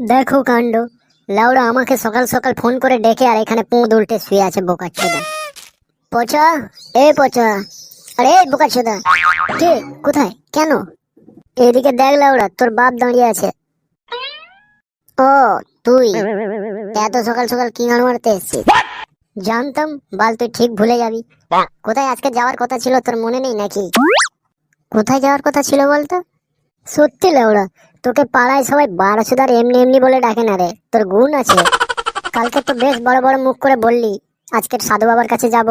দেখো কাণ্ড। লাউরা আমাকে সকাল সকাল ফোন করে ডেকে আর এখানে পোঁদ উল্টে শুয়ে আছে বোকা ছেদা। পচা? এ পচা। আরে বোকা ছেদা। কে? কোথায়? কেন? এদিকে দেখ লাউরা, তোর বাপ দাঁড়িয়ে আছে। ও, তুই। এত সকাল সকাল কি গান মারতে এসছিস। জানতাম বাল তুই ঠিক ভুলে যাবি। কোথায় আজকে যাওয়ার কথা ছিল? তোর মনে নেই নাকি? কোথায় যাওয়ার কথা ছিল বলতো? সত্যি লেওড়া তোকে পাড়ায় সবাই বারোশোদার এমনি এমনি বলে ডাকে না রে। তোর গুণ আছে। কালকে তো বেশ বড় বড় মুখ করে বললি আজকের সাধু বাবার কাছে যাব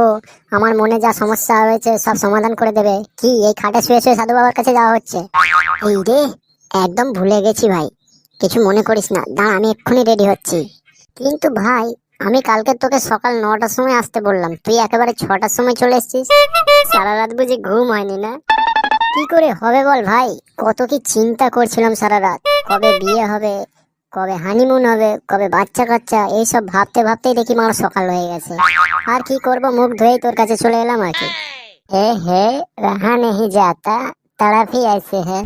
আমার মনে যা সমস্যা হয়েছে সব সমাধান করে দেবে। কি এই খাটে শুয়ে শুয়ে সাধু বাবার কাছে যাওয়া হচ্ছে? এই রে একদম ভুলে গেছি ভাই। কিছু মনে করিস না দাঁড়া আমি এক্ষুনি রেডি হচ্ছি। কিন্তু ভাই আমি কালকে তোকে সকাল নটার সময় আসতে বললাম। তুই একেবারে ছটার সময় চলে এসেছিস। সারা রাত বুঝি ঘুম হয়নি না? কি করে হবে বল ভাই? কত কি চিন্তা করছিলাম সারা রাত। কবে বিয়ে হবে কবে হানিমুন হবে কবে বাচ্চা কাচ্চা এইসব ভাবতে ভাবতেই দেখি মার সকাল হয়ে গেছে। আর কি করব মুখ ধুয়েই তোর কাছে চলে এলাম আর কি। হে হে রাহা নেহি যাতা তাড়াফি আইসে হ্যাঁ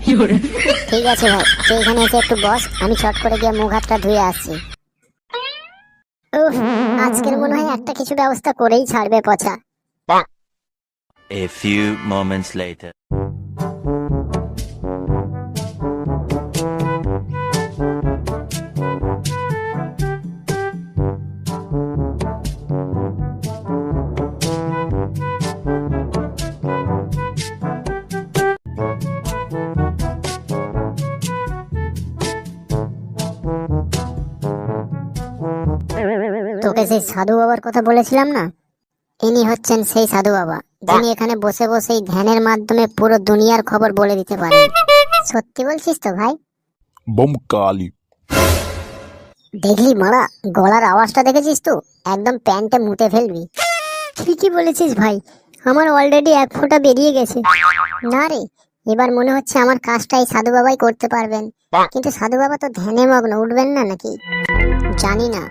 ঠিক আছে ভাই তুই এখানে এসে একটু বস আমি ছট করে গিয়ে মুখ হাতটা ধুয়ে আসছি। আজকের মনে হয় একটা কিছু ব্যবস্থা করেই ছাড়বে পচা A few moments later. তোকে সেই সাধু বাবার কথা বলেছিলাম না? ইনি হচ্ছেন সেই সাধু বাবা যিনি এখানে বসে বসেই ধ্যানের মাধ্যমে পুরো দুনিয়ার খবর বলে দিতে পারেন। সত্যি বলছিস তো ভাই? বম কালি। দেখলি মারা গলার আওয়াজটা দেখেছিস তো? একদম প্যান্টে মুতে ফেলবি। ঠিকই বলেছিস ভাই আমার অলরেডি এক ফোঁটা বেরিয়ে গেছে। না রে এবার মনে হচ্ছে আমার কাজটাই সাধু বাবাই করতে পারবেন। কিন্তু সাধু বাবা তো ধ্যানে মগ্ন উঠবেন না নাকি? জানি না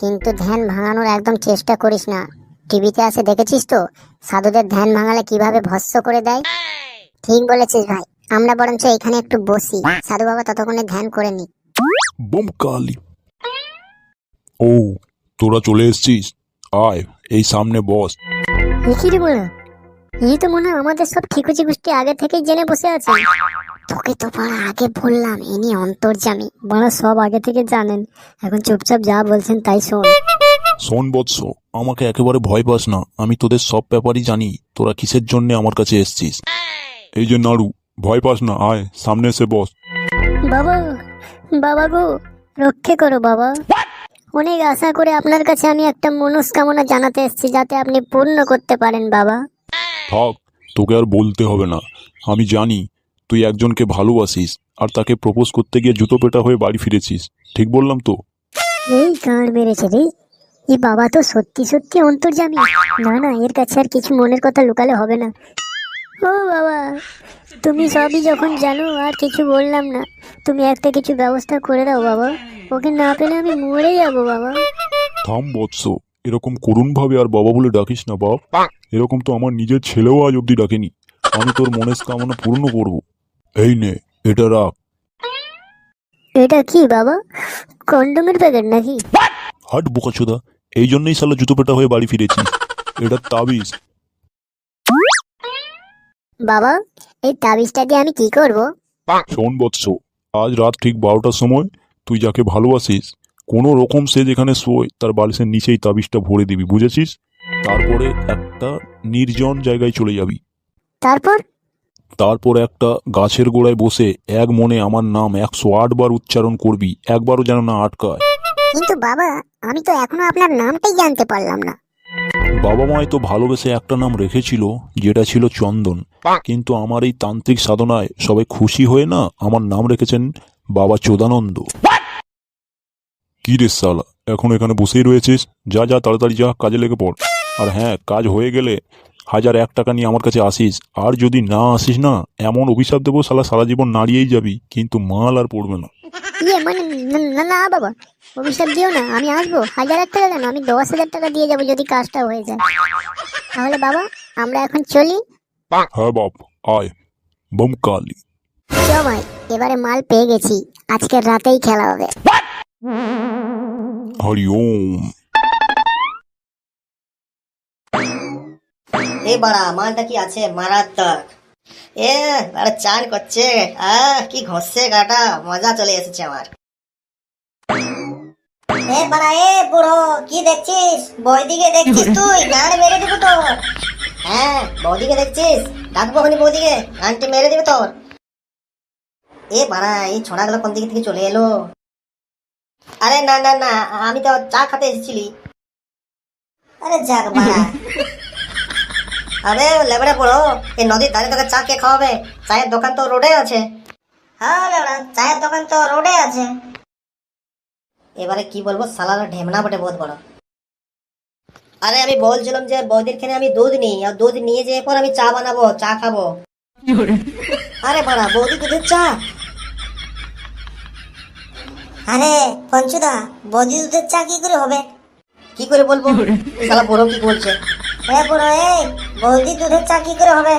কিন্তু ধ্যান ভাঙানোর একদম চেষ্টা করিস না। টিভিতে আসে দেখেছিস তো? সাধুদের ধ্যান ভাঙালে কীভাবে ভস্য করে দেয়? ঠিক বলেছিস ভাই। আমরা বরঞ্চ এখানে একটু বসি। সাধু বাবা ততক্ষণে ধ্যান করে নি ও তোরা চলে এসেছিস? আয় এই সামনে বস। কি রে বলা এই তো মনে হয় আমাদের সব ঠিকুচি গুষ্টি আগে থেকেই জেনে বসে আছে। তোকে তো পাড়া আগে বললাম ইনি অন্তর্জামী। বড় সব আগে থেকে জানেন এখন চুপচাপ যা বলছেন তাই শোন। শোন বৎস আমাকে একেবারে ভয় পাস না আমি তোদের সব ব্যাপারই জানি তোরা কিসের জন্য আমার কাছে এসেছিস? এই যে নাড়ু ভয় পাস না আয় সামনে এসে বস। বাবা বাবা গো রক্ষে করো বাবা। অনেক আশা করে আপনার কাছে আমি একটা মনস্কামনা জানাতে এসেছি যাতে আপনি পূর্ণ করতে পারেন বাবা। থাক তোকে আর বলতে হবে না। আমি জানি তুই একজনকে ভালোবাসিস আর তাকে প্রপোজ করতে গিয়ে জুতো পেটা হয়ে বাড়ি ফিরেছিস ঠিক বললাম তো? এই গাঁড় মেরেছে রে। এই বাবা তো সত্যি সত্যি অন্তর্জামী না না এর কাছে আর কিছু মনের কথা লুকালে হবে না। ও বাবা তুমি সবই যখন জানো আর কিছু বললাম না। তুমি একটা কিছু ব্যবস্থা করে দাও বাবা। ওকে না পেলে আমি মরে যাব বাবা। থাম বৎস এরকম করুণ ভাবে আর বাবা বলে ডাকিস না বাপ। এরকম তো আমার নিজের ছেলেও আজ অব্দি ডাকেনি। আমি তোর মনের কামনা পূর্ণ করব। এই নে এটা রাখ। এটা কি বাবা? কন্ডোমের প্যাকেট নাকি? হাট বোকাচোদা এই জন্যই সালা জুতো পেটা হয়ে বাড়ি ফিরেছি। এটা তাবিজ। বাবা এই তাবিজটা দিয়ে আমি কি করব? শোন বৎস আজ রাত ঠিক বারোটার সময় তুই যাকে ভালোবাসিস কোনো রকম সে যেখানে শোয় তার বালিশের নিচেই তাবিজটা ভরে দিবি বুঝেছিস? তারপরে একটা নির্জন জায়গায় চলে যাবি। তারপর? তারপর একটা গাছের গোড়ায় বসে এক মনে আমার নাম একশো আট বার উচ্চারণ করবি একবারও যেন না আটকায়। কিন্তু বাবা আমি তো এখনও আপনার নামটাই জানতে পারলাম না। বাবা মায় তো ভালোবেসে একটা নাম রেখেছিল যেটা ছিল চন্দন। কিন্তু আমার এই তান্ত্রিক সাধনায় সবাই খুশি হয়ে না আমার নাম রেখেছেন বাবা চোদানন্দ। কি রে সালা এখন এখানে বসেই রয়েছিস? যা যা তাড়াতাড়ি যা কাজে লেগে পড়। আর হ্যাঁ কাজ হয়ে গেলে হাজার এক টাকা নিয়ে আমার কাছে আসিস। আর যদি না আসিস না এমন অভিশাপ দেবো সালা সারা জীবন নাড়িয়েই যাবি। কিন্তু মাল আর পড়বে না। ইয়ে মানে না- না না বাবা। অভিশাপ দিও না আমি আসব। হাজার এক টাকা কেন আমি দশ হাজার টাকা দিয়ে যাব যদি কাজটা হয়ে যায়। তাহলে বাবা আমরা এখন চলি। হ্যাঁ বাপ আয়। বম কালি। ভাই এবারে মাল পেয়ে গেছি। আজকের রাতেই খেলা হবে। হরি ওম। এ বাড়া, মালটা কি আছে? মারাত্মক। এ, আরে চান করছে। আহ কি ঘষছে গাটা? মজা চলে এসেছে আমার। এ বাড়া, এ বুড়ো, কি দেখছিস? বৌদিকে দেখছিস তুই? গান মেরে দিব তোর। হ্যাঁ বৌদিকে দেখছিস? ডাকবো হনি বৌদিকে। গানটি মেরে দিবে তোর। এ বাড়া, এই ছোড়াগুলো কোন দিকে থেকে চলে এলো? আরে না না না, আমি তো চা খেতে এসেছিলি। আরে যাক বাড়া। আরে লেবড়ে পড়ো এই নদীর ধারে তোকে চা কে খাওয়াবে? চায়ের দোকান তো রোডে আছে। হ্যাঁ লেবড়া চায়ের দোকান তো রোডে আছে। এবারে কি বলব সালার ঢেমনা বটে বহুত বড়। আরে আমি বলছিলাম যে বৌদির খেনে আমি দুধ নিই আর দুধ নিয়ে যেয়ে পর আমি চা বানাবো চা খাব। আরে বাড়া বৌদি দুধের চা? আরে পঞ্চুদা বৌদি দুধের চা কি করে হবে? কি করে বলব? শালা বড় কি বলছে? হ্যাঁ এই বৌদি দুধের চা কি করে হবে?